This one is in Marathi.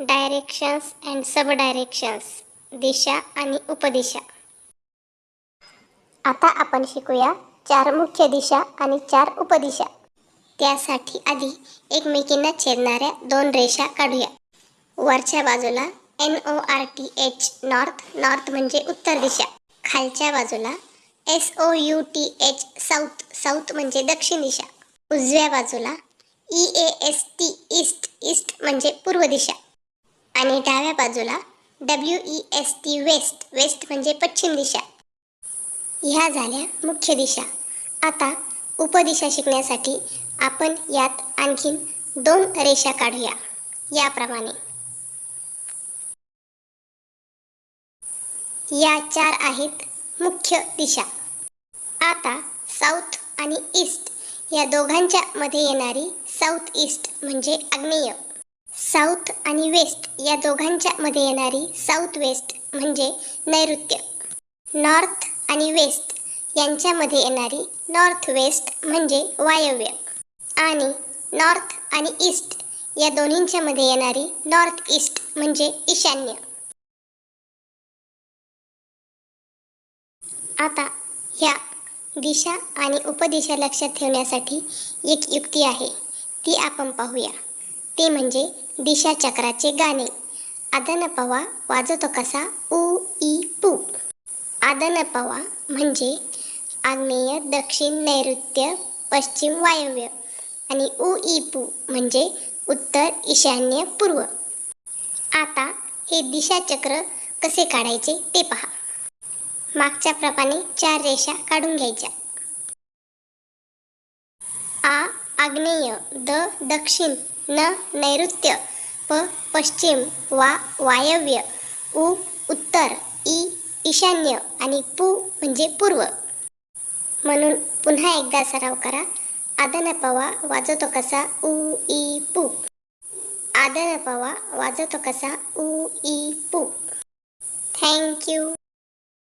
डायरेक्शन्स अँड सब डायरेक्शन्स दिशा आणि उपदिशा. आता आपण शिकूया चार मुख्य दिशा आणि चार उपदिशा. त्यासाठी आधी एकमेकींना छेदणाऱ्या दोन रेषा काढूया. वरच्या बाजूला N O R T H north north म्हणजे उत्तर दिशा. खालच्या बाजूला S O U T H south south म्हणजे दक्षिण दिशा. उजव्या बाजूला E A S T east east म्हणजे पूर्व दिशा. आणि डाव्या बाजूला W E S T west west म्हणजे पश्चिम दिशा. ह्या झाल्या मुख्य दिशा. आता उपदिशा शिकण्यासाठी आपण यात आणखीन दोन रेषा काढूया. याप्रमाणे. या चार आहेत मुख्य दिशा. आता साऊथ आणि ईस्ट या दोघांच्या मध्ये येणारी साऊथ ईस्ट म्हणजे आग्नेय. साऊथ आणि वेस्ट या दोघांच्या मध्ये येणारी साऊथ वेस्ट म्हणजे नैऋत्य. नॉर्थ आणि वेस्ट यांच्यामध्ये येणारी नॉर्थ वेस्ट म्हणजे वायव्य. आणि नॉर्थ आणि ईस्ट या दोन्हींच्या मध्ये येणारी नॉर्थ ईस्ट म्हणजे ईशान्य. आता ह्या दिशा आणि उपदिशा लक्षात ठेवण्यासाठी एक युक्ती आहे ती आपण पाहूया. ते म्हणजे दिशा चक्राचे गाणे. आदन पवा वाजवतो कसा? उ ई पू. आदन पवा म्हणजे आग्नेय दक्षिण नैऋत्य पश्चिम वायव्य. आणि उ ई पू म्हणजे उत्तर ईशान्य पूर्व. आता हे दिशाचक्र कसे काढायचे ते पहा. मागच्या प्रमाणे चार रेषा काढून घ्यायच्या. आ आग्नेय द दक्षिण न नैऋत्य प पश्चिम वा वायव्य उ उत्तर ई ईशान्य आणि पू म्हणजे पूर्व. म्हणून पुन्हा एकदा सराव करा. आदन पवा वाजवतो कसा? उ ई पू. आदन पवा वाजवतो कसा? उ ई पू. थँक्यू